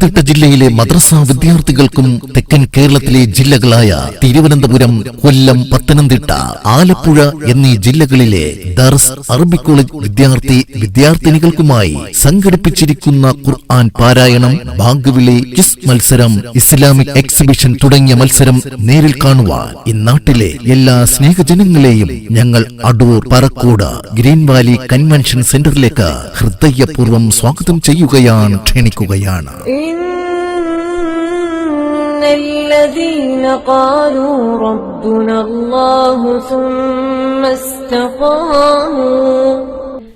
പത്തനംതിട്ട ജില്ലയിലെ മദ്രസ വിദ്യാർത്ഥികൾക്കും തെക്കൻ കേരളത്തിലെ ജില്ലകളായ തിരുവനന്തപുരം കൊല്ലം പത്തനംതിട്ട ആലപ്പുഴ എന്നീ ജില്ലകളിലെ ദർസ് അറബിക് കോളേജ് വിദ്യാർത്ഥി വിദ്യാർത്ഥിനികൾക്കുമായി സംഘടിപ്പിച്ചിരിക്കുന്ന ഖുർആൻ പാരായണം ബാങ്കുവിളി കിസ് മത്സരം ഇസ്ലാമിക് എക്സിബിഷൻ തുടങ്ങിയ മത്സരം നേരിൽ കാണുവാൻ ഇന്നാട്ടിലെ എല്ലാ സ്നേഹജനങ്ങളെയും ഞങ്ങൾ Adoor Parakkode green valley convention സെന്ററിലേക്ക് ഹൃദയപൂർവം സ്വാഗതം ചെയ്യുകയാണ് ക്ഷണിക്കുകയാണ്. الذين قالوا ربنا الله ثم استقاموا.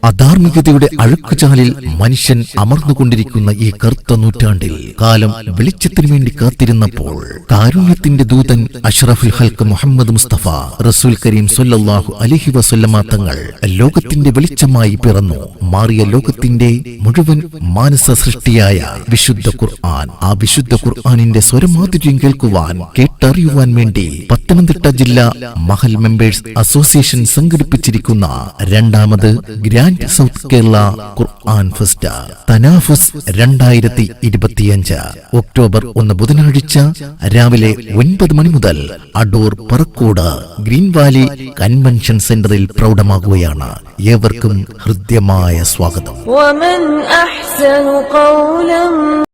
അധാർമികതയുടെ അഴുക്കുചാലിൽ മനുഷ്യൻ അമർന്നുകൊണ്ടിരിക്കുന്ന ഈ കറുത്ത നൂറ്റാണ്ടിൽ കാലം വെളിച്ചത്തിനു വേണ്ടി കാത്തിരുന്നപ്പോൾ കാരുണ്യത്തിന്റെ ദൂതൻ അഷ്റഫുൽ ഹൽക്ക് മുഹമ്മദ് മുസ്തഫ റസൂൽ കരീം സൊല്ലാഹു അലൈഹി വസല്ലമ തങ്ങൾ ലോകത്തിന്റെ വെളിച്ചമായി പിറന്നു. മാറിയ ലോകത്തിന്റെ മുഴുവൻ മാനസ സൃഷ്ടിയായ വിശുദ്ധ ഖുർആൻ ആ വിശുദ്ധ ഖുർആാനിന്റെ സ്വരമാധുര്യം കേൾക്കുവാൻ കേട്ടറിയുവാൻ വേണ്ടി പത്തനംതിട്ട ജില്ലാ മഹൽ മെമ്പേഴ്സ് അസോസിയേഷൻ സംഘടിപ്പിച്ചിരിക്കുന്ന രണ്ടാമത് grand and south Kerala Quran fest. തനാഫുസ് രണ്ടായിരത്തി ഇരുപത്തിയഞ്ച് ഒക്ടോബർ ഒന്ന് ബുധനാഴ്ച രാവിലെ ഒൻപത് മണി മുതൽ Adoor Parakkode green valley convention സെന്ററിൽ പ്രൗഢമാകുകയാണ്. ഏവർക്കും ഹൃദ്യമായ സ്വാഗതം.